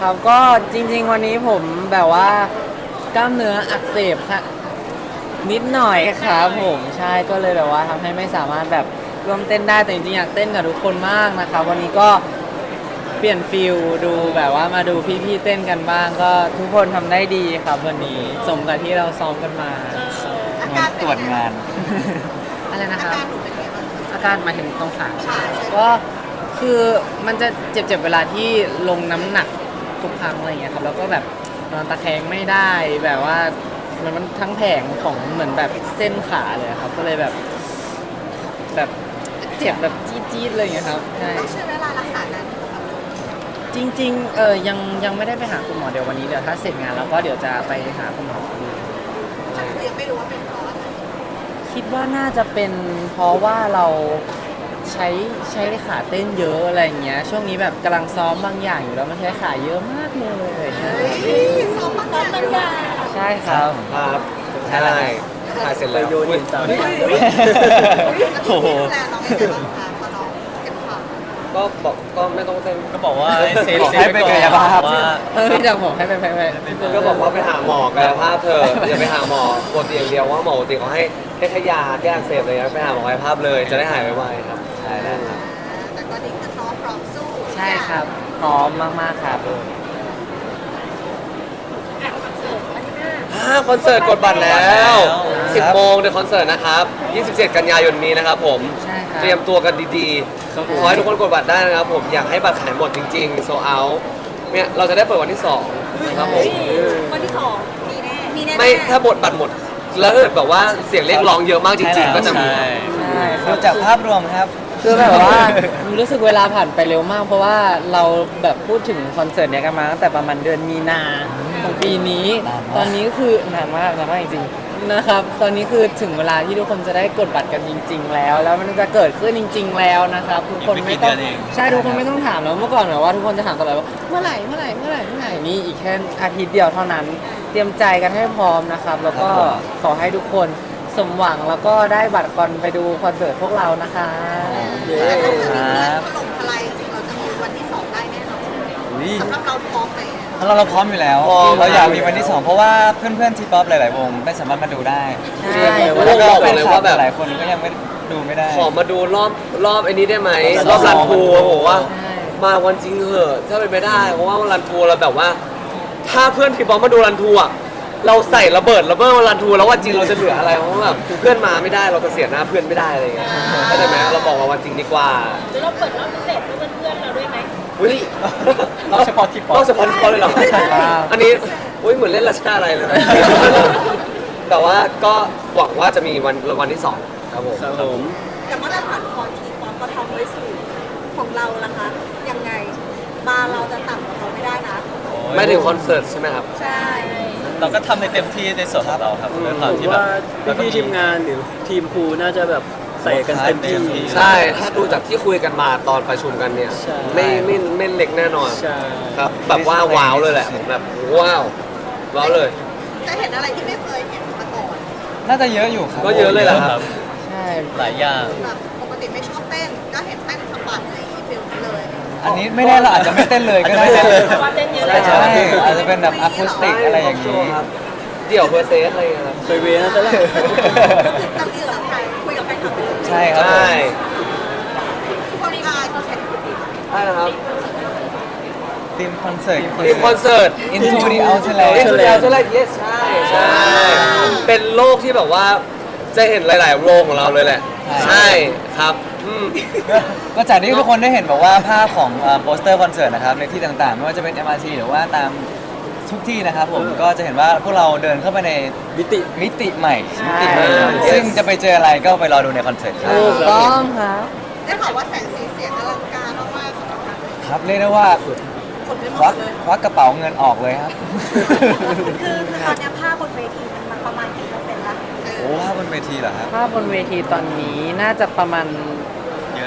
ครับก็จริง ๆ วันนี้ผมแบบว่ากล้ามเนื้ออักเสบค่ะนิดหน่อยครับผมใช่ก็เลยแบบว่าทำให้ไม่สามารถแบบร่วมเต้นได้แต่จริงๆอยากเต้นกับทุกคนมากนะครับวันนี้ก็เปลี่ยนฟิลดูแบบว่ามาดูพี่ๆเต้นกันบ้าง ก็ทุกคนทำได้ดีครับวันนี้สมกับที่เราซ้อมกันมาอาเหมืกาอรนเป็นตรวจไงงาน อะไรนะอาครับ การหนูเป็นไงบ้างอาการหมายถึงตรงขาใช่ไหมใช่ใช่ก็คือมันจะเจ็บๆเวลาที่ลงน้ำหนัก ทุกครั้งอะไรเงี้ยครับแล้วก็แบบนอนตะแคงไม่ได้แบบว่ามันมันทั้งแผงของเหมือนแบบเส้นขาเลยครับ ก็เลยแบบแบบเจ็บแบบจี๊ดๆเลยอย่างเงี้ยครับใช่ต้องใช้เวลารักษานานไหมครับจริงๆเออยังยังไม่ได้ไปหาคุณหมอเดี๋ยววันนี้เดี๋ยวถ้าเสร็จงานแล้วก็เดี๋ยวจะไปหาคุณหมอดูคือยังไม่รู้ว่าเป็นเพราะอะไรคิดว่าน่าจะเป็นเพราะว่าเรา ใช้ใช้ขาเต้นเยอะอะไรอย่างเงี้ย ช่วงนี้แบบกำลังซ้อมบางอย่างอยู่แล้วมันใช้ขาเยอะมากเลยใช่เฮ้ยซ้อมมากมันยาใช่ครับ ครับใช่แล้วถ่ายเสร็จแล้วโยนหินตามโอ้โหดูแลน้องยังไงบ้างคะพอน้องเจ็บขาก็บอกก็ไม่ต้องเต้นก็บอกว่าให้เซฟบอกเซให้ฟไปไปก่อนกายภาพว่าเออพี่จังบอกให้ไปไปไปก็บอกว่าไปหาหมอกายภาพเธอะอย่าไปหาหมอปกติอย่างเดียวว่าหมอปกติเขาให้ให้แค่ยาแก้อักเสบอะไรเงี้ยไปหาหมอกายภาพเลยจะได้หายไวๆครับ ใช่แล้วครับแต่ตอนนี้คือน้องพร้อมสู้ใช่ครับพร้อมมากๆครับอ่าคอนเสิร์ตกดบัตรแล้ว 10 โมงในคอนเสิร์ตนะครับ 27 กันยายนนี้นะครับผม ใช่ครับ เตรียมตัวกันดีๆขอให้ทุกคนกดบัตรได้นะครับผม อยากให้บัตรขายหมดจริงๆ โซเอาเนี่ยเราจะได้เปิดวันที่ 2 นะครับผม วันที่สองมีแน่ มีแน่ไม่ถ้าบทบัตรหมด แล้วเกิดแบบว่าเสียงเรียกร้องเยอะมากจริง ๆ ก็จะมี ใช่ ใช่คดูรับจากภาพรวมครับ คือแบบว่ารู้สึกเวลาผ่านไปเร็วมาก เพราะว่าเราแบบพูดถึงคอนเสิร์ตเนี้ยกันมาตั้งแต่ประมาณเดือนมีนาของปีนี้นานมากตอนนี้ก็คือนานมากนานมากจริงๆนะครับ ตอนนี้คือถึงเวลาที่ทุกคนจะได้กดบัตรกันจริง ๆ แล้ว แล้วมันจะเกิดขึ้นจริง ๆ แล้วนะครับทุกคนอีกไม่ไม่กี่ต้องเดือนเองใช่ทุกคนไม่ต้องถามแล้วเมื่อก่อนแบบว่าทุกคนจะถามตลอดว่าเมื่อไหร่เมื่อไหร่เมื่อไหร่เมื่อไหร่นี่อีกแค่อาทิตย์เดียวเท่านั้น เตรียมใจกันให้พร้อมนะครับ แล้วก็ขอให้ทุกคน สมหวังแล้วก็ได้บัตรคอนไปดูคอนเสิร์ตพวกเรานะคะแต่ถ้าคืนนี้ครับถล่มทลายจริงเราจะมีวันที่สองได้แน่นอนอุ๊ยสำหรับเราพร้อมไหมเราเราพร้อมอยู่แล้ว พร้อม เราอยากมีวันที่สองเพราะว่าเพื่อนๆทีป๊อปหลายๆวงไม่สามารถมาดูได้ใช่แล้วก็บอกแฟนเลยคลัว่าบแบบหลายคนก็ยังไม่ดูไม่ได้ ขอมาดูรอบรอบไอ้นี้ได้ไหมรรออบบรันสองทูบอกว่าใช่มาวันจริงเหอะถ้าเป็นไม่ได้เพราะว่าวันรันทูเราแบบว่า ถ้าเพื่อนพี่บอมมาดูรันทูอะ เราใส่ระเบิดระเบิดวันรันทูแล้ววันจริงเราจะเหลืออะไรเพราะว่าแบบเพื่อนมาไม่ได้เราจะเสียหน้าเพื่อนไม่ได้อะไรอย่างเงี้ยเข้าใจไหมเราบอกว่าวันจริงดีกว่าหรือเราเปิดรอบพิเศษเพื่อนเพื่อนๆเราด้วยไหมอุ้ยรอบเฉพาะที่ป๊อปรอบเฉพาะที่ป๊อปเลยเหรอว้าวอันนี้อุ้ยเหมือนเล่นราชการอะไรเลยนะแต่ว่าก็หวังว่าจะมีวันวันที่สองครับผมครับผมแต่มาตรฐานของทีความก็ทำไว้สูงของเราล่ะคะยังไงบาร์เราจะต่ำกว่าเขาไม่ได้นะ ไม่ถึงคอนเสิร์ตใช่ไหมครับ ใช่ เราก็ทำในเต็มที่ในส่วนของเราครับด้วยความผมที่แบบว่าพี่ๆทีมงานหรือทีมครูน่าจะแบบใส่กันเต็มที่ ใช่ ถ้าดูจากที่คุยกันมาตอนประชุมกันเนี่ย ใช่ ไม่ไม่ไม่เล็กแน่นอน ใช่ครับแบบว่าว้าวเลยแหละผมแบบว้าวว้าวเลย จะเห็นอะไรที่ไม่เคยเห็นมาก่อนน่าจะเยอะอยู่ครับก็เยอะเลยเหรอครับ ใช่ หลายอย่าง แบบปกติไม่ช อันนี้ไม่แน่เราอาจจะไม่เต้นเลยก็ได้อาจจะไม่เต้นเลย เพราะว่าเต้นเยอะใช่ใช่อาจจะเป็นแบบอะคูสติกอะไรอย่างนี้นี้ครับเดี่ยวเพอร์เซสอะไรอย่างเงี้ยครับ เคยเวนะแต่ละเราที่เซอร์ไพรส์คุยกับแฟนคลับไปเลยใช่ครับผมใช่คนกายก็เห็นใช่นะครับทีมคอนเสิร์ต มีคอนเสิร์ต Into the Outland เอ็นทูเดียใช่ไหม yes ใช่ ใช่ เป็นโลกที่แบบว่าจะเห็นหลาย ๆ โรงของเราเลยแหละ ใช่ ใช่ครับอืม ก็จากที่ทุกคนได้เห็นแบบว่าภาพของโปสเตอร์คอนเสิร์ตนะครับในที่ต่างๆ ไม่ว่าจะเป็น MRT หรือว่าตามทุกที่นะครับผมก็จะเห็นว่าพวกเราเดินเข้าไปในมิติมิติใหม่มิติใหม่ Yes ซึ่งจะไปเจออะไรก็ไปรอดูในคอนเสิร์ตครับถูกต้องครับได้ข่าวว่าแสงสีเสียงอลังการมากๆสำหรับการครับเรียกได้ว่าคนไม่หมควัดกเลยควักกระเป๋าเงินออกเลยครับคือคือตอนนี้ภาพบนเวทีมันมาประมาณกี่เปอร์เซ็นต์ละโอ้ภาพบนเวทีเหรอครับภาพบนเวทีตอนนี้น่าจะประมาณเยอะ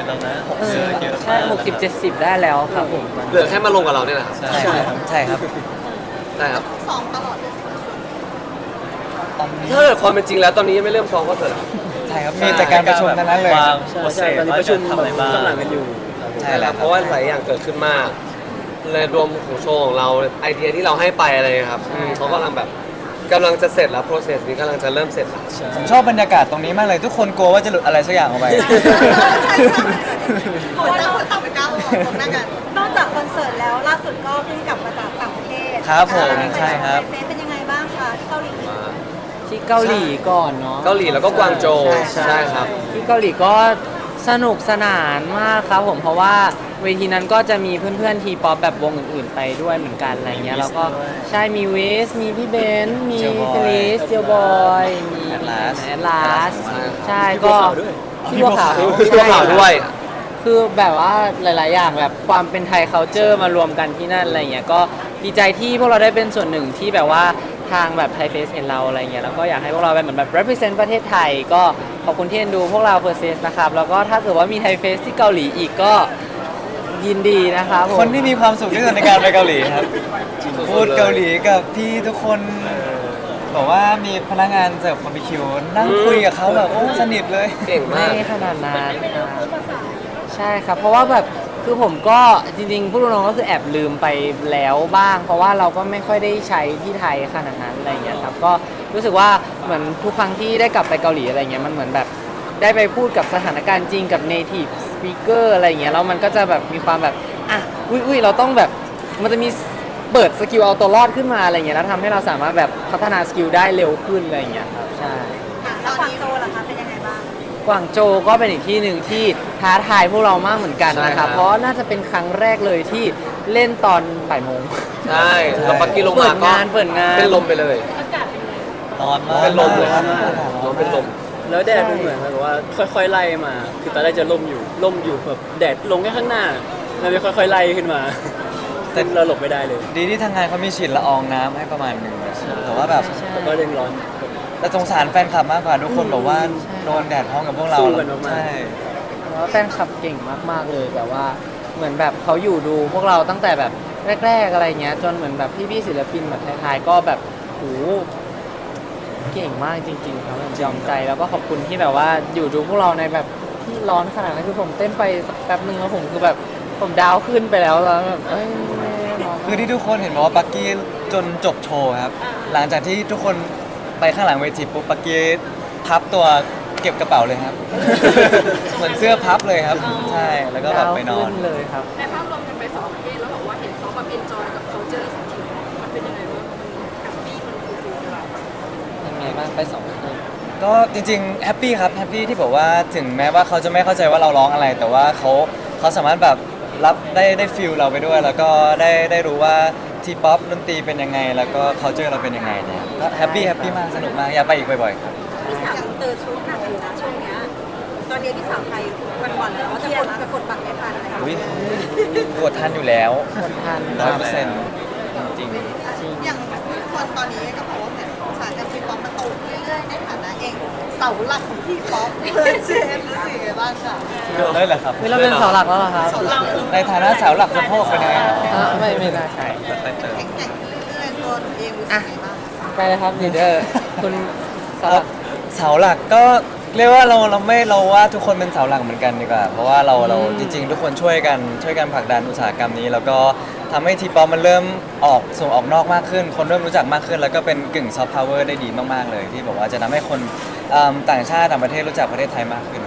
แล้วนะเอเยออะเยอะใช่มากหกสิบเจ็ดสิบได้แล้วครับผมเหลือแค่มาลงกับเราเนี่ยนะครับใช่ใช่ครับใช่ครับใช่ครับซ้อมตลอดเลยสิคะช่วงนี้ตอนนี้ถ้าเกิดความเป็นจริงแล้วตอนนี้ยังไม่เริ่มซ้อมคอนเสิร์ตหรอกใช่ครับมีแต่การประชุมทั้งนั้นเลย วางใช่โปรเซใช่สตอนนี้ว่าประชุจะมทำอะไรบ้าง ข้างหลังกันอยู่ครับผม ใช่แล้วเพราะว่าหลายอย่างเกิดขึ้นมากเลยรวมของโชว์ของเราไอเดียที่เราให้ไปอะไรครับอืมเขากำลังแบบ กำลังจะเสร็จแล้ว process นี้กำลังจะเริ่มเสร็จแล้ว ผมชอบบรรยากาศตรงนี้มากเลย ทุกคนกลัวว่าจะหลุดอะไรสักอย่างออกไป เพราะว่าคนต่างไปก้าวตรงหน้ากันนอกจากคอนเสิร์ตแล้วล่าสุดก็เพิ่งกลับมาจากต่างประเทศครับผมอ่าใช่ครับ เฟซเป็นยังไงบ้างคะที่เกาหลีที่เกาหลีก่อนเนาะเกาหลีแล้วก็กวางโจวใช่ใช่ใช่ครับ ที่เกาหลีก็ สนุกสนานมากครับผมเพราะว่าเวทีนั้นก็จะมีเพื่อนๆทีป๊อปแบบวงอื่นๆไปด้วยเหมือนกันอะไรเงี้ยแล้วก็ใช่มีเวสมีพี่เบนซ์มี Jailboy เฟลิสเจียวบอยมี Atlas แอดลาสใช่ครับใช่พี่ก็บัวขาวด้วยพี่บัวขาวพี่บัวขาวด้วย คือแบบว่าหลาย ๆ อย่างแบบความเป็นไทย c u เจอร์มารวมกันที่นั่นอะไรเงี้ยก็ดีใจที่พวกเราได้เป็นส่วนหนึ่งที่แบบว่า ทางแบบไทยเฟสเห็นเราอะไรเงี้ยแล้วก็อยากให้พวกเราเป็นเหมือนแบบ represent ประเทศไทย ก็ขอบคุณที่เอ็นดูพวกเราเพอร์เซสนะครับ แล้วก็ถ้าเกิดว่ามีไทยเฟสที่เกาหลีอีกก็ยินดีนะครับผมคนที่มีความสุขที่สุดในการไปเกาหลีครับพูดเกาหลีกับพี่ทุกคนบอกว่ามีพนักงานเสิร์ฟบาร์บีคิวนั่งคุยกับเขาแบบโอ้สนิทเลยเก่งไม่มากขนาดนั้นครับใช่ครับ เพราะว่าแบบ คือผมก็จริงๆพูดตรงๆก็คือแอบลืมไปแล้วบ้าง เพราะว่าเราก็ไม่ค่อยได้ใช้ที่ไทยขนาดนั้นอะไรเงี้ยครับก็รู้สึกว่าเหมือนทุกครั้งที่ได้กลับไปเกาหลีอะไรเงี้ยมันเหมือนแบบได้ไปพูดกับสถานการณ์จริงกับ native speaker อะไรเงี้ยแล้วมันก็จะแบบมีความแบบอะอุ้ยอุ้ยเราต้องแบบมันจะมีเปิดสกิลเอาตัวรอดขึ้นมาอะไรเงี้ยแล้วทำให้เราสามารถแบบพัฒนาสกิลได้เร็วขึ้นอะไรเงี้ยครับใช่ อะแล้วกวางโจวล่ะคะเป็นยังไงบ้าง กวางโจวก็เป็นอีกที่หนึ่งที่ท้าทายพวกเรามากเหมือนกันนะคใช่ครัรับ บ เพราะน่าจะเป็นครั้งแรกเลยที่เล่นตอนบ่ายโมง ใช่แล้วปักกี้ลงเปิมาดก็งานเปิดงาน เป็นลมไปเลยอากาศเป็นไงร้อนมากเป็นลมเลยครับอากาศลมเป็นลม แล้วแดดมันเหมือนแบบว่าค่อยๆไล่มา คือตอนแรกจะล่มอยู่ล่มอยู่แบบแดดลงแค่ข้างหน้าแล้วมันค่อยๆไล่ขึ้นมาแต่เราหลบไม่ได้เลยดีที่ทางงานเขามีฉีดละอองน้ำให้ประมาณหนึ่งแต่ว่าแบบแล้วก็ยังร้อน แต่สงสารแฟนคลับมากกว่าทุกคนบอกว่าโดนแดดพร้อมกับพวกเราสู้กันมากๆ ใช่ เพราะว่าแฟนคลับเก่งมากๆเลยแบบว่าเหมือนแบบเขาอยู่ดูพวกเราตั้งแต่แบบแรก ๆอะไรเงี้ยจนเหมือนแบบพี่ๆศิลปินแบบท้ายๆก็แบบโหเก่งมากจริงๆครับผมยอมใจแล้วก็ขอบคุณที่แบบว่าอยู่ดูพวกเราในแบบที่ร้อนขนาดนั้นคือผมเต้นไปสักแป๊บนึงแล้วผมคือแบบผมดาวขึ้นไปแล้วแล้วแบบเอ้ยร้น คือที่ทุกคนเห็นบอกว่าปักกี้จนจบโชว์ครับ หลังจากที่ทุกคน ไปข้างหลังเวทีปุ๊บปักกี้พับตัวเก็บกระเป๋าเลยครับ เหมือนเสื้อพับเลยครับ ใช่แล้วก็แบบไปนอนดาวขึ้เลยครับ ในภาพรวมกันไปสองประเทศแล้วบอกว่าเห็นเขาแบบเอนจอยกับ culture ของทีมมันเป็นยังไงบ้างมันแฮปปี้มันฟูลฟิลเรายังไงบ้างไปสองประเทศก็จริงๆแฮปปี้ครับแฮปปี้ที่บอกว่าถึงแม้ว่าเขาจะไม่เข้าใจว่าเราร้องอะไร แต่ว่าเขาเขาสามารถแบบรับได้ได้ฟิลเราไปด้วย แล้วก็ได้ได้รู้ว่า ทีป๊อปดนตรีเป็นยังไง แล้วก็เขาเจอเราเป็นยังไงเนี่ยก็แฮปปี้แฮปปี้มากสนุกมากอยากไปอีกบ่อยๆครับพี่สาวเตอร์ชุดหนักอยู่นะช่วงเนี้ยตอนนี้พี่สาวไปวันๆเลยว่าจะกดจะกดบัตรไม่ทันอะไรอย่างอุ๊ยเงี้ยกดทันอยู่แล้วคนทันร้อยเปอร์เซ็นต์จริงอย่างทุกคนตอนนี้ก็บอกว่าเหมือนสายการทีป๊อปมันโตขึ้นเรื่อยๆในฐานะเองเสาหลักของทีป๊อปเพื่อนเจมรู้สึกยังไงบ้างคะๆได้เหรอครับเฮ้ยเราเป็นเสาหลักแล้วเหรอครับในฐานะสาวหลักสะโพกเป็นยังไงครับอะไม่ไม่น่าใช่ค่อยๆเติมแข็งแกร่งขึ้นเรื่อยๆตัวหนูเองรู้สึกยังไงบ้างไปเลยครับลีดเดอร์คุณเสาหลัก เสาหลักก็เรียกว่าเราเราไม่เราว่าทุกคนเป็นเสาหลักเหมือนกันดีกว่า เพราะว่าเราเราอืมจริง ๆ ทุกคนช่วยกันช่วยกันผลักดันอุตสาหกรรมนี้ แล้วก็ ทำให้ทีป๊อปมันเริ่มออกส่งออกนอกมากขึ้น คนเริ่มรู้จักมากขึ้น แล้วก็เป็นกึ่งซอฟต์พาวเวอร์ได้ดีมากๆเลย ที่บอกว่าจะทำให้คนเอิ่มต่างชาติต่างประเทศรู้จักประเทศไทยมากขึ้น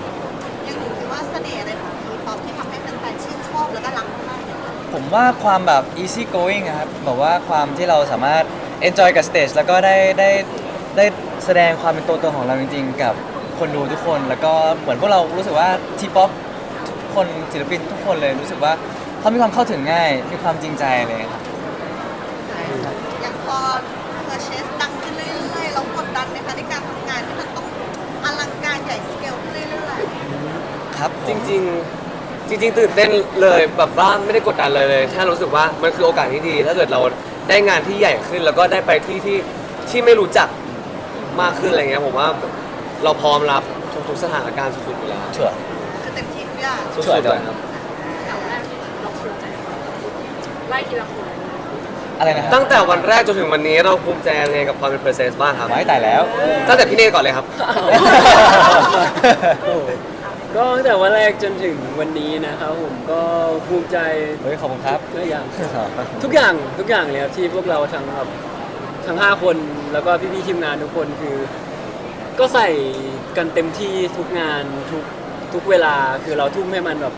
ยังอยู่ที่ว่าเสน่ห์อะไรของทีป๊อปที่ทำให้แฟนๆชื่นชอบแล้วก็รักมากๆเนี่ยผมว่าความแบบ easy going อะครับแบบว่าความที่เราสามารถ enjoy กับ stage แล้วก็ได้ได้ได้แสดงความเป็นตัวตนของเราจริงๆ กับคนดูทุกคน แล้วก็เหมือนพวกเรารู้สึกว่าทีป๊อปทุกคนศิลปินทุกคนเลยรู้สึกว่า เขามีความเข้าถึงง่าย มีความจริงใจเลยครับอย่างพอเพอร์เชสดังขึ้นเรื่อยๆเรากดดันไหมคะในการทำงานที่มันต้องอลังการใหญ่สเกลขึ้นเรื่อยครับจริง ๆ จริง ๆ ตื่นเต้นเลยแบบว่าไม่ได้กดดันเลยเลยแค่รู้สึกว่ามันคือโอกาสที่ดี ถ้าเกิดเราได้งานที่ใหญ่ขึ้น แล้วก็ได้ไปที่ที่ที่ไม่รู้จักมากขึ้นอะไรเงี้ยผมว่าเราพร้อมรับทุกๆสถานการณ์สุดๆอยู่แล้วเชื่อ ๆคือเต็มที่ทุกอย่าง สุดๆเลยครับอย่างแรกที่เราภูมิใจ ไล่ทีละคนอะไรนะครับตั้งแต่วันแรกจนถึงวันนี้เราภูมิใจยังไงกับความเป็นเพอร์เซสบ้างครับไว้แต่แล้ว ตั้งแต่พี่เนยก่อนเลยครับก็ก็ตั้งแต่วันแรกจนถึงวันนี้นะครับผมก็ภูมิใจเฮ้ยขอบคุณครับก็อย่างทุกอย่างทุกอย่างเลยครับที่พวกเราทั้งแบบทั้งห้าคนแล้วก็พี่ๆทีมงานทุกคนคือ ก็ใส่กันเต็มที่ทุกงานทุกทุกเวลาคือเราทุ่มให้มันแบบ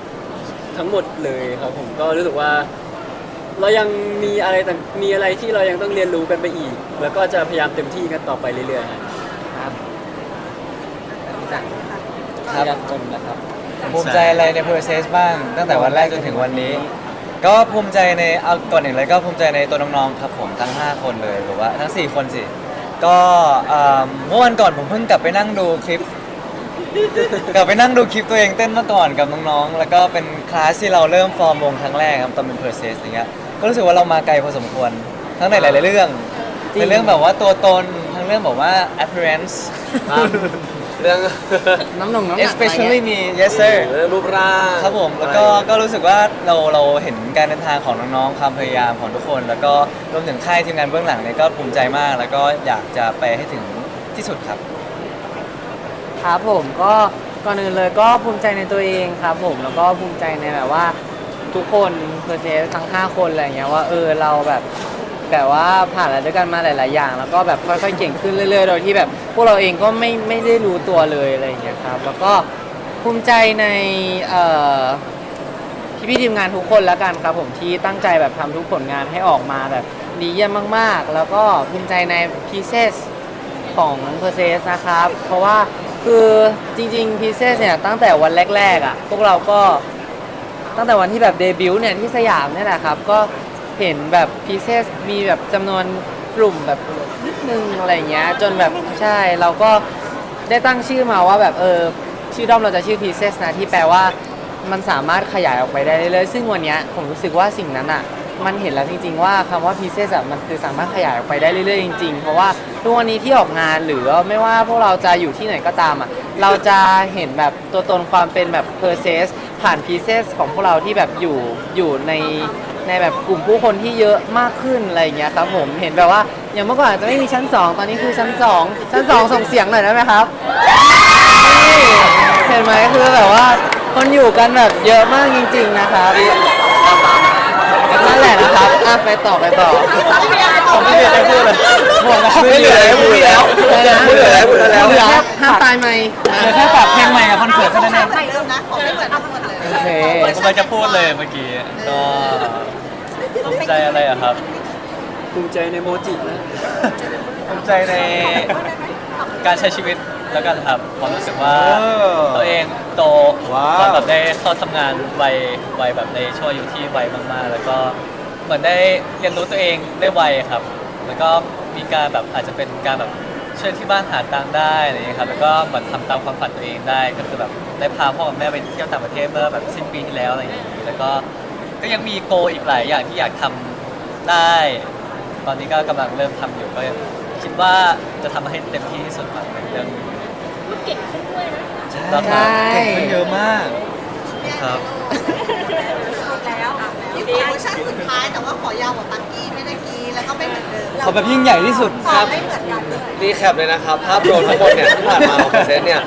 ทั้งหมดเลยครับผมก็รู้สึกว่า เรายังมีอะไรต่างมีอะไรที่เรายังต้องเรียนรู้กันไปอีก แล้วก็จะพยายามเต็มที่กันต่อไปเรื่อยๆฮะครับจากครับยากจนนะครับภูมิใจอะไรใน process บ้าง ตั้งแต่วันแรกจนถึงวันนี้ ก็ภูมิใจในเอาก่อนหนึ่งเลยก็ภูมิใจในตัวน้องๆครับผมทั้ง 5 คนเลยหรือว่าทั้ง 4 คนสิก็เอ่อเมื่อวันก่อนผมเพิ่งกลับไปนั่งดูคลิป กลับไปนั่งดูคลิปตัวเองเต้นเมื่อก่อนกับน้องๆ แล้วก็เป็นคลาสที่เราเริ่มฟอร์มวงครั้งแรกครับตอนเป็น process อย่างเงี้ย ก็รู้สึกว่าเรามาไกลพอสมควร ทั้งในหลาย ๆ เรื่องจริง ในเรื่องแบบว่าตัวตนทั้งเรื่องแบบว่า appearance ครับเรื่องน้ำหนงน้ำหนัก especially me yes sir เรื่องรูปร่างครับผมแล้วก็ก็รู้สึกว่าเราเราเห็นการเดินทางของน้องๆความพยายามของทุกคน แล้วก็รวมถึงค่ายทีมงานเบื้องหลังเนี่ยก็ภูมิใจมาก แล้วก็อยากจะไปให้ถึงที่สุดครับ ครับผมก็ก่อนอื่นเลยก็ภูมิใจในตัวเองครับผมแล้วก็ภูมิใจในแบบว่า ทุกคนเพอร์เซสทั้ง 5 คนอะไรเงี้ยว่าเออเราแบบแบบว่าผ่านอะไรด้วยกันมาหลาย ๆ อย่าง แล้วก็แบบค่อย ๆ เก่งขึ้นเรื่อย ๆ โดยที่แบบ พวกเราเองก็ไม่ไม่ได้รู้ตัวเลยอะไรอย่างเงี้ยครับแล้วก็ภูมิใจในเอ่อพี่พี่ๆทีมงานทุกคนแล้วกันครับผมที่ตั้งใจแบบทำทุกผลงานให้ออกมาแบบดีเยี่ยมมาก ๆ แล้วก็ภูมิใจใน Pieces ของ p e r s e s นะครับ เพราะว่าคือจริงๆ Pieces เนี่ยตั้งแต่วันแรก ๆ อะ พวกเราก็ ตั้งแต่วันที่แบบเดบิวต์เนี่ยที่สยามเนี่ยแหละครับ ก็เห็นแบบ Pieces มีแบบจำนวนกลุ่มแบบนิดนึงอะไรเงี้ย จนแบบใช่เราก็ได้ตั้งชื่อมาว่าแบบเออชื่อด้อมเราจะชื่อ Pieces นะที่แปลว่ามันสามารถขยายออกไปได้เรื่อยๆซึ่งวันนี้ผมรู้สึกว่าสิ่งนั้นอะมันเห็นแล้วจริงๆว่าคำว่า pieces อะมันคือสามารถขยายออกไปได้เรื่อยๆจริงๆ เพราะว่าทุกวันนี้ที่ออกงานหรือไม่ว่าพวกเราจะอยู่ที่ไหนก็ตามอะเราจะเห็นแบบตัวตนความเป็นแบบ process ผ่าน pieces ของพวกเราที่แบบอยู่อยู่ในในแบบกลุ่มผู้คนที่เยอะมากขึ้นอะไรอย่างเงี้ยครับผมเห็นแบบว่าอย่างเมื่อก่อนอาจจะไม่มีชั้น 2 ตอนนี้คือชั้น 2 ชั้น 2 ส่งเสียงหน่อยได้ไหมครับนี่เห็นไหมคือแบบว่าคนอยู่กันแบบเยอะมากจริง ๆนะครับนั่นแหละนะครับอะไปต่อไปต่อผมไม่มีอะไรพูดเลยหมดแล้วไม่เหลืออะไรพูดแล้วไม่เหลือแล้วไม่เหลือแล้วเหลือแค่ห้ามตายไหมเหลือแค่ฝากเพลงใหม่กับคอนเสิร์ตเท่านั้นเอง เลยโอเค ผมกำลังจะพูดเลยเมื่อกี้ ก็ภูมิใจอะไรอะครับ ภูมิใจในโมจินะ ภูมิใจในการใช้ชีวิตแล้วกันครับผมรู้สึกว่าเออตัวเองโตว้าว ตอนแบบได้เข้าทำงานวัยวัยแบบในช่วงอายุที่วัยมากๆ แล้วก็เหมือนได้เรียนรู้ตัวเองได้ไวครับ แล้วก็มีการแบบอาจจะเป็นการแบบ ช่วยที่บ้านหาตังค์ได้อะไรอย่างเงี้ยครับแล้วก็เหมือนทำตามความฝันตัวเองได้ ก็คือแบบได้พาพ่อกับแม่ไปเที่ยวต่างประเทศเมื่อแบบสิ้นปีที่แล้วอะไรอย่างงี้แล้วก็ก็ยังมีโกลอีกหลายอย่างที่อยากทำได้ ตอนนี้ก็กำลังเริ่มทำอยู่ก็คิดว่าจะทำให้เต็มที่ที่สุดครับในเรื่องนี้เก่งขึ้นด้วยนะแล้วใช่ เก่งขึ้นเยอะมากครับสุดแล้วนี่คือ เวอร์ชันสุดท้ายแต่ว่าขอยาวกว่าตักกี้ไม่ได้กี้แล้วก็ไม่เหมือนเดิมขอแบบยิ่งใหญ่ที่สุด ขอไม่เหมือนกันเลย รีแคปเลยนะครับ ภาพรวมทั้งหมดเนี่ยที่ผ่านมาของเซตเนี่ย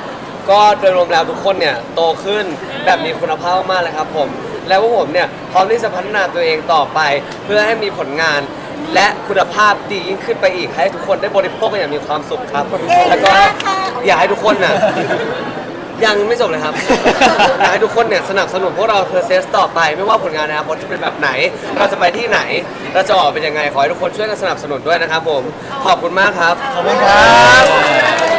ก็โดยรวมแล้วทุกคนเนี่ย โตขึ้นแบบมีคุณภาพมากเลยครับผม แล้วพวกผมเนี่ย พร้อมที่จะพัฒนาตัวเองต่อไป เพื่อให้มีผลงาน และคุณภาพดียิ่งขึ้นไปอีก ให้ทุกคนได้บริโภคกันอย่างมีความสุขครับ แล้วก็อยากให้ทุกคนน่ะ ยังไม่จบเลยครับ อยากให้ทุกคนเนี่ยสนับสนุนพวกเราเพอร์เซสต่อไป ไม่ว่าผลงานในอนาคตจะเป็นแบบไหน เราจะไปที่ไหน เราจะออกเป็นยังไง ขอให้ทุกคนช่วยกันสนับสนุนด้วยนะครับผม ขอบคุณมากครับ ขอบคุณครับ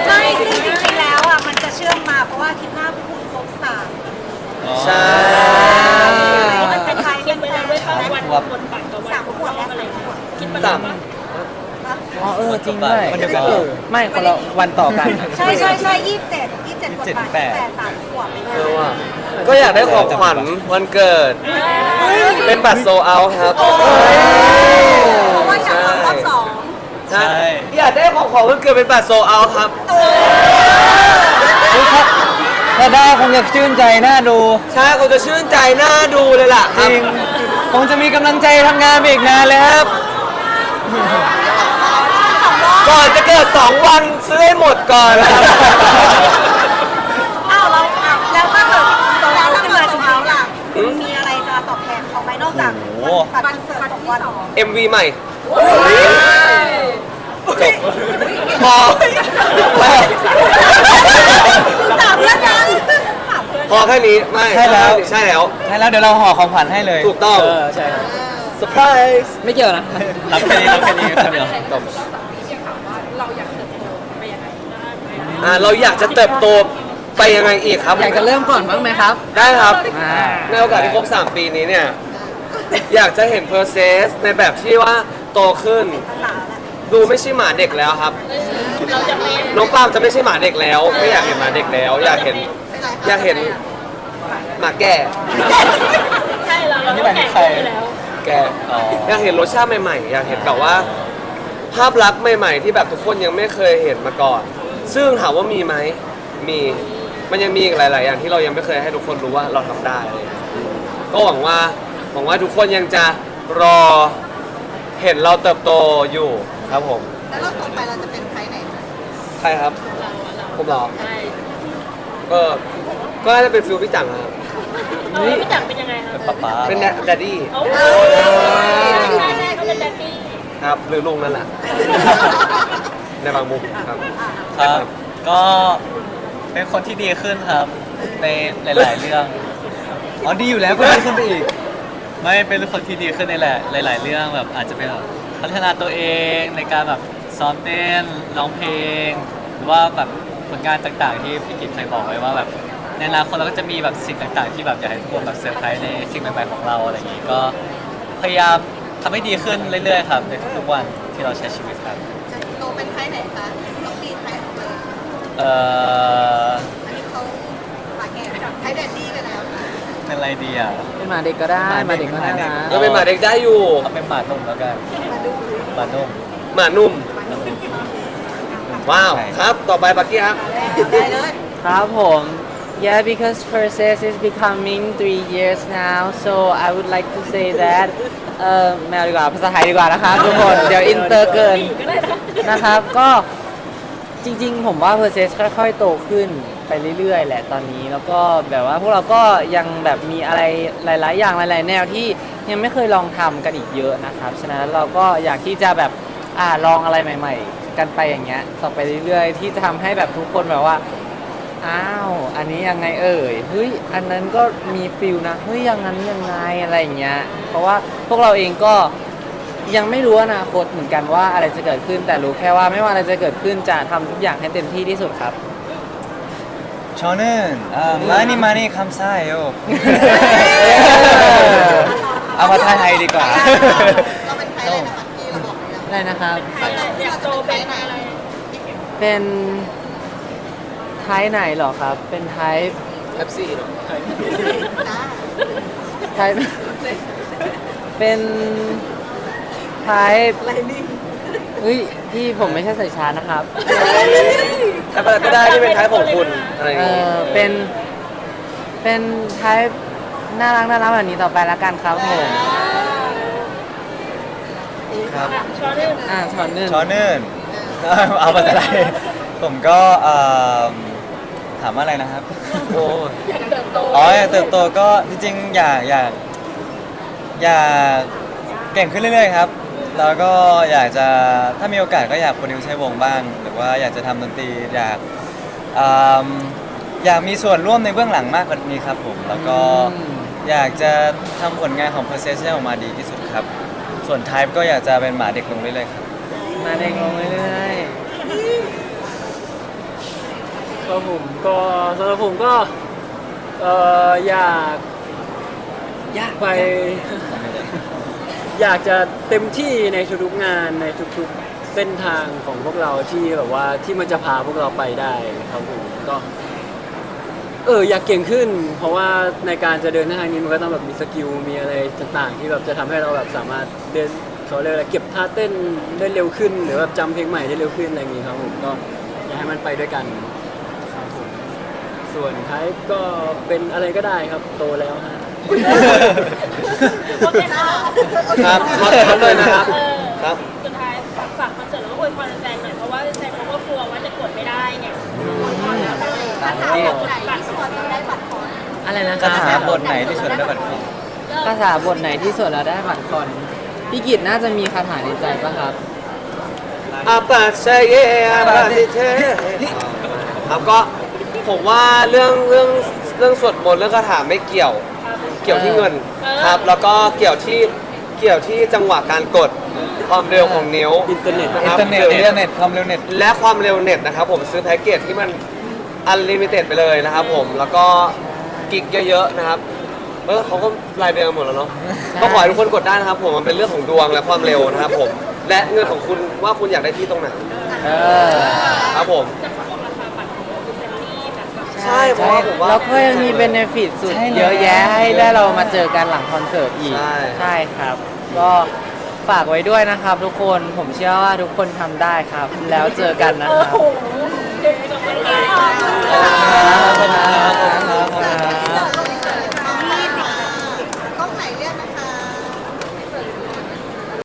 ไม่ซึ่งจริงๆแล้วอะมันจะเชื่อมมาเพราะว่าอาทิตย์หน้าพวกคุณครบสามใช่มันเป็นไทยคิเป็ดนไปแฟแล้วนด้วยป่ะวันคนต่างกับวันสามขวบและอะไรสามขวบคิดไปสาแล้วมป่ะ อ๋อเออจริงด้วยวันเดียวกันเออไม่คนละวันต่อกัน ใช่ใช่ใช่ยี่สิบเจ็ดยี่สิบเจ็ดกว่าบาทแปดแปดสามขวบไปเลเออยว่ะก็อยากได้ของขวัญวันเกิด เป็นบัตรโซเอาครับ เพราะว่าจากรอบสองใช่ อยากได้ของขวัญวันเกิดเป็นบัตรโซเอาครับ ถ้าได้คงจะชื่นใจน่าดูใช่คงจะชื่นใจน่าดูเลยล่ะคจรับ ริงคงจะมีกำลังใจทำงานไปอีกนานเลยครับ ก่อนจะเกิดสองวันซื้อให้หมดก่อนเอ้าวแล้วแล้วถ้าเกิดสองเราขึ้นมาถึงเขาล่ะมีอะไรจะตอบแทนเขาไหมนอกจากบันเสิร์ตของวันเอ็มวีใหม่พอพอแค่นี้ไม่ใช่แล้ว ใช่แล้ว ใช่แล้วเดี๋ยวเราห่อของขวัญให้เลยถูกต้อง เออใช่ครับ เซอร์ไพรส์ไม่เกี่ยวนะรับแค่นี้รับแค่นี้ครับเดี๋ยบ อ่าเราอยากจะเติบโตไปยังไงอีกครับ อยากจะเริ่มก่อนบ้างไหมครับ ได้ครับ อ่า ในโอกาสที่ครบ 3 ปีนี้เนี่ย อยากจะเห็น process ในแบบที่ว่าโตขึ้น ดูไม่ใช่หมาเด็กแล้วครับเราจะเป็นน้องปาล์มจะไม่ใช่หมาเด็กแล้ว ไม่อยากเห็นหมาเด็กแล้ว อยากเห็น อยากเห็นหมาแก่ ใช่เราเราต้องแข่งกันอยู่แล้ว แก่อ๋ออยากเห็นรสชาติใหม่ๆ อยากเห็นแบบว่า ภาพลักษณ์ใหม่ๆ ที่แบบทุกคนยังไม่เคยเห็นมาก่อน ซึ่งถามว่ามีไหมมีมันยังมีอีกหลาย ๆ อย่างที่เรายังไม่เคยให้ทุกคนรู้ว่าเราทำได้อะไรอย่างเงี้ยก็หวังว่าหวังว่าทุกคนยังจะรอเห็นเราเติบโตอยู่ครับผมแล้วเราต่อไปเราจะเป็นใครไหนคะใครครับ ผมเหรอใช่ก็ก็น่าจะเป็นฟิลพี่จังครับเราพี่จักรเป็นยังไงคะเป็นป๊าป๊าเป็นแดดดี้โอ้ยใช่ใช่เขาเป็นแดดดี้ครับหรือลุงนั่นแหละ ในบางมุมครับ ครับ ก็เป็นคนที่ดีขึ้นครับ ในหลาย ๆ เรื่อง อ๋อดีอยู่แล้วก็ดีขึ้นไปอีก ไม่เป็นคนที่ดีขึ้นในหลายหลาย ๆ เรื่องแบบอาจจะเป็นแบบพัฒนาตัวเองในการแบบซ้อมเต้นร้องเพลง หรือว่าแบบผลงานต่างๆ ที่พี่กิตเคยบอกไว้ว่าแบบในอนาคตเราก็จะมีแบบสิ่งต่าง ๆ ที่แบบอยากให้ทุกคนแบบเซอร์ไพรส์ในสิ่งใหม่ ๆ ของเราอะไรอย่างนี้ก็พยายามทำให้ดีขึ้นเรื่อย ๆ ครับในทุกๆวันที่เราใช้ชีวิตครับ จะโตเป็นใครไหนคะต้องมีใครของตัวเองเอ่ออันนี้เขาปากแก่ใช้แดดดี้ไปแล้วค่ะเป็นอะไรดีอะเป็นหมาเด็กก็ได้หมาเด็กก็ได้นะก็เป็นหมาเด็กได้อยู่ เอาเป็นหมานุ่มแล้วกันหมานุ่ม หมานุ่มว้าว ครับ ต่อไปปักกี้ครับ ได้เลย ครับผม Yeah, because process is becoming three years now, so I would like to say that เอ่อไม่เอาดีกว่าภาษาไทยดีกว่านะครับทุกคนเดี๋ยวอินเตอร์เกินก็ได้นะนะครับก็จริงๆ ผมว่า process ค่อยๆ โตขึ้นไปเรื่อยๆ แหละตอนนี้ แล้วก็แบบว่าพวกเราก็ยังแบบมีอะไรหลาย ๆ อย่างหลาย ๆ แนวที่ยังไม่เคยลองทำกันอีกเยอะนะครับ ฉะนั้นเราก็อยากที่จะแบบอ่าลองอะไรใหม่ ๆ กันไปอย่างเงี้ยต่อไปเรื่อยๆ ที่จะทำให้แบบทุกคนแบบว่า อ้าว อันนี้ยังไงเอ่ย เฮ้ย อันนั้นก็มีฟิลนะ เฮ้ยอย่างนั้นยังไงอะไรเงี้ย เพราะว่าพวกเราเองก็ยังไม่รู้อนาคตเหมือนกันว่าอะไรจะเกิดขึ้น แต่รู้แค่ว่าไม่ว่าอะไรจะเกิดขึ้นจะทำทุกอย่างให้เต็มที่ที่สุดครับ 저는 아, 많이 많이 감사해 요. เอามาทายไทยดีกว่า เราเป็นไทยอะไรนะเมื่อกี้เราบอกอะไรนะครับเป็น ไทป์ไหนเหรอครับ เป็นไทป์แท็บซี่เนาะจ้าไทป์เป็นไทป์ไลนิ่งเฮ้ยพี่ผมไม่ใช่ใส่ชาร์จนะครับแท็บอะไรก็ได้ที่เป็นท้ายของคุณอะไรอย่างเองี้อเป็น เป็นไทป์น่ารักน่ารักแบบนี้ต่อไปแล้วกันครับผมครับชอรี่อ่าช้อนหนึ่ง저는เอาภาษาไทยผมก็เอิ่ม ถามว่าอะไรนะครับ โอ้ยอยากเติบโตอ๋ออยากเติบโตก็จริงๆอยากอยากอยากเก่งขึ้นเรื่อยๆครับ แล้วก็อยากจะถ้ามีโอกาสก็อยากโปรดิวซ์ให้วงบ้าง หรือว่าอยากจะทำดนตรีอยากอืมอยากมีส่วนร่วมในเบื้องหลังมากกว่านี้ครับผม แล้วก็อยากจะทำผลงานของ Process ให้ออกมาดีที่สุดครับ ส่วน Type ก็อยากจะเป็นหมาเด็กลงเรื่อยๆครับ มาเด็กลงเรื่อย ครับผมก็สำหรับผมก็เอ่ออยากอยากไป อยากจะเต็มที่ในทุกๆงานในทุกๆเส้นทางของพวกเราที่แบบว่าที่มันจะพาพวกเราไปได้ครับผมก็ เอออยากเก่งขึ้น เพราะว่าในการจะเดินทางนี้มันก็ต้องแบบมีสกิลมีอะไรต่างๆ ที่แบบจะทำให้เราแบบสามารถเดินเขาเรียกอะไรเก็บท่าเต้นได้เร็วขึ้น หรือแบบจำเพลงใหม่ได้เร็วขึ้นอะไรอย่างงี้ครับผมก็อยากให้มันไปด้วยกันครับ ส่วนท้ายก็เป็นอะไรก็ได้ครับโตแล้วฮะ โอเคนะครับขอถามเลยนะครับเออครับ สุดท้ายฝากฝากคอนเสิร์ตแล้วก็อวยพรแฟนๆหน่อยเพราะว่าแฟนเขาก็กลัวว่าจะกดไม่ได้เนี่ยคาถาบทไหนที่สอนเราได้บัตรคอนๆอะไรนะคคารับถาบทไหนที่สุดแล้วได้บัตรฟรีภาษาบทไหนที่สุดแล้วได้บัตรคอนคพี่กิตน่าจะมีคาถาในใจป่ะครับ อาปาเชเยอาปาติเทครับก็ ผมว่าเรื่องเรื่องเรื่องสวดมนต์เรื่องคาถาไม่เกี่ยว เกี่ยวที่เงินครับ แล้วก็เกี่ยวที่เกี่ยวที่จังหวะการกดความเร็วของนิ้วอินเทอร์เน็ตนะคอินรับเทอร์เน็ตอินเทอร์เน็ตความเร็วเน็ต และความเร็วเน็ตนะครับผมซื้อแพ็กเกจที่มันอันลิมิเต็ดไปเลยนะครับผมแล้วก็กิกเยอะๆนะครับเออเขาก็รายเดือนหมดแล้วเนาะใช่ก็ขอให้ทุกคนกดได้นะครับผมมันเป็นเรื่องของดวงและความเร็วนะครับผมและเงินของคุณว่าคุณอยากได้ที่ตรงไหนเออครับผม ใช่เพราะว่าผมว่าแล้วก็ยังมีเบนฟิตสุดใช่แล้วเยอะแยะให้ได้เรามาเจอกันหลังคอนเสิร์ตอีกใช่ ใช่ครับ ก็ฝากไว้ด้วยนะครับทุกคนผมเชื่อว่าทุกคนทำได้ครับ แล้วเจอกันนะครับโอ้โหเด็กกับเวลาขอบคุณครับ